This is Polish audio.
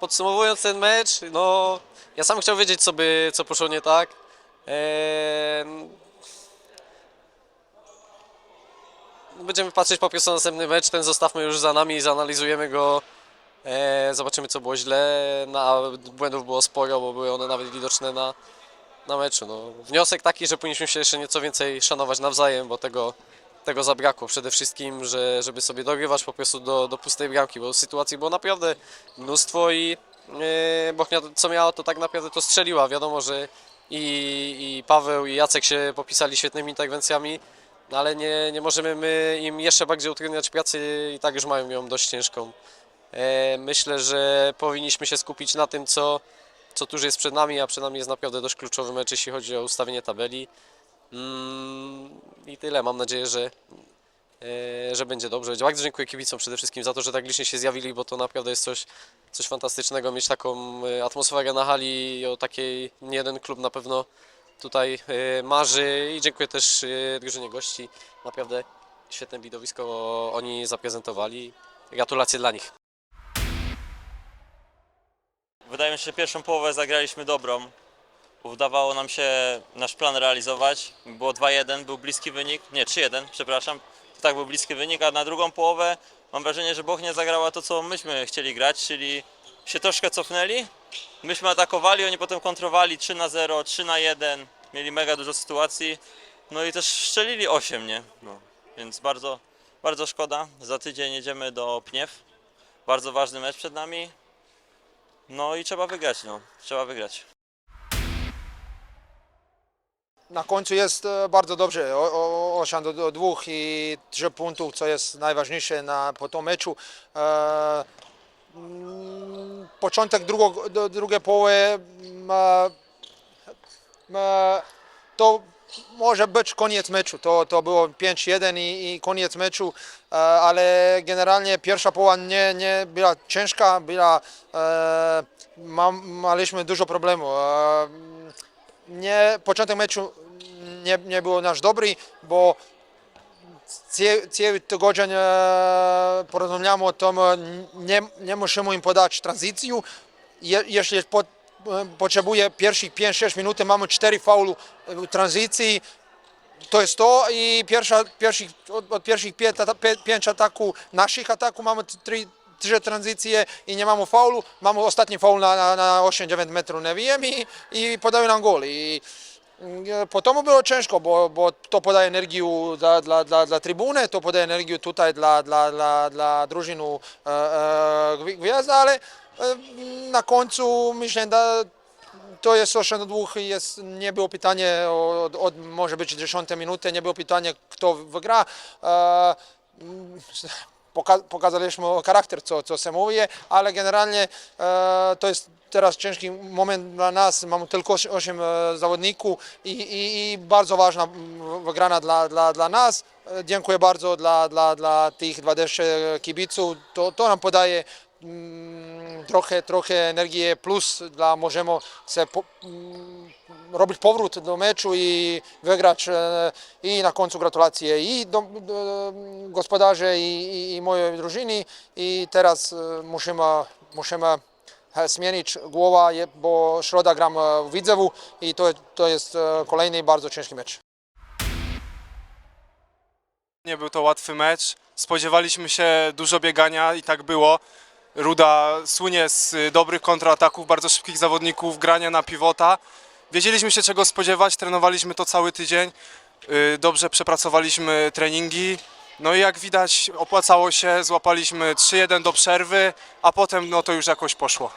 podsumowując ten mecz, no ja sam chciał wiedzieć, co, by, co poszło nie tak. Eee, będziemy patrzeć po na następny mecz, ten zostawmy już za nami, zanalizujemy go. Eee, zobaczymy, co było źle. Na, błędów było sporo, bo były one nawet widoczne na, na meczu. No, wniosek taki, że powinniśmy się jeszcze nieco więcej szanować nawzajem, bo tego, tego zabrakło. Przede wszystkim, że, żeby sobie dogrywać po prostu do, do pustej bramki, bo sytuacji było naprawdę mnóstwo i yy, Bochnia co miała, to tak naprawdę to strzeliła. Wiadomo, że i, i Paweł i Jacek się popisali świetnymi interwencjami, no ale nie, nie możemy my im jeszcze bardziej utrudniać pracy i tak już mają ją dość ciężką. E, Myślę, że powinniśmy się skupić na tym, co, co tuż jest przed nami, a przed nami jest naprawdę dość kluczowy mecz, jeśli chodzi o ustawienie tabeli. Mm, I tyle. Mam nadzieję, że, e, że będzie dobrze. Bardzo dziękuję kibicom przede wszystkim za to, że tak licznie się zjawili, bo to naprawdę jest coś, coś fantastycznego mieć taką e, atmosferę na hali. O takiej nie jeden klub na pewno tutaj e, marzy. I dziękuję też drużynie gości. Naprawdę świetne widowisko oni zaprezentowali. Gratulacje dla nich. Wydaje mi się, że pierwszą połowę zagraliśmy dobrą. Udawało nam się nasz plan realizować. Było 2-1, był bliski wynik. Nie, 3-1, przepraszam. To tak był bliski wynik, a na drugą połowę mam wrażenie, że Bochnia zagrała to, co myśmy chcieli grać, czyli się troszkę cofnęli. Myśmy atakowali, oni potem kontrowali 3 na 0, 3 na 1. Mieli mega dużo sytuacji. No i też strzelili 8, nie? No. Więc bardzo, bardzo szkoda. Za tydzień jedziemy do Pniew. Bardzo ważny mecz przed nami. No i trzeba wygrać, no. Trzeba wygrać. Na końcu jest e, bardzo dobrze, o- o- 8 do, 2 i 3 punktów, co jest najważniejsze na, po tym meczu. E, mm, początek drugo, drugiej połowy mm, e, e, to może być koniec meczu. To, to było 5-1 i, i koniec meczu, e, ale generalnie pierwsza połowa nie, nie była ciężka, była, e, mam, mieliśmy dużo problemów. E, nie, początek meczu nie, nie był nasz dobry, bo cały tydzień e, porozmawiamy o tym, e, nie, nie musimy im podać tranzycję. Je, jeśli po, e, potrzebuje pierwszych 5-6 minut, mamy 4 faulu w tranzycji, to jest to i pierwsza, pierwszych, od, od pierwszych 5 ataków, naszych ataków mamy 3 trzy tranzycje i nie mamy faulu, mamy ostatni faul na, na, na 8-9 metrów, nie wiem, i, i podają nam gol. I, e, Potem było ciężko, bo, bo to podaje energię dla, dla, dla, dla trybuny, to podaje energię tutaj dla, dla, dla, dla drużyny e, e, ale e, na końcu myślę, że to jest 8 do 2 jest, nie było pytanie od, od może być 10 minuty, nie było pytanie kto wygra. E, mm, poka- pokazaliśmy charakter, co, co się mówi, ale generalnie e, to jest teraz ciężki moment dla nas. Mamy tylko 8 zawodników i, i, i bardzo ważna wygrana dla, dla, dla nas. E, Dziękuję bardzo dla, dla, dla tych 20 kibiców. To, to nam podaje mm, trochę, trochę energii plus dla możemy se po, mm, robić powrót do meczu i wygrać e, i na końcu gratulacje i do, do gospodarzy i, i, i mojej drużyny i teraz e, musimy, musimy e, zmienić głowę, je- bo środa gram w Widzewu i to, to jest kolejny bardzo ciężki mecz. Nie był to łatwy mecz. Spodziewaliśmy się dużo biegania i tak było. Ruda słynie z dobrych kontrataków, bardzo szybkich zawodników, grania na pivota. Wiedzieliśmy się czego spodziewać, trenowaliśmy to cały tydzień. Y, Dobrze przepracowaliśmy treningi. No i jak widać opłacało się, złapaliśmy 3-1 do przerwy, a potem no to już jakoś poszło.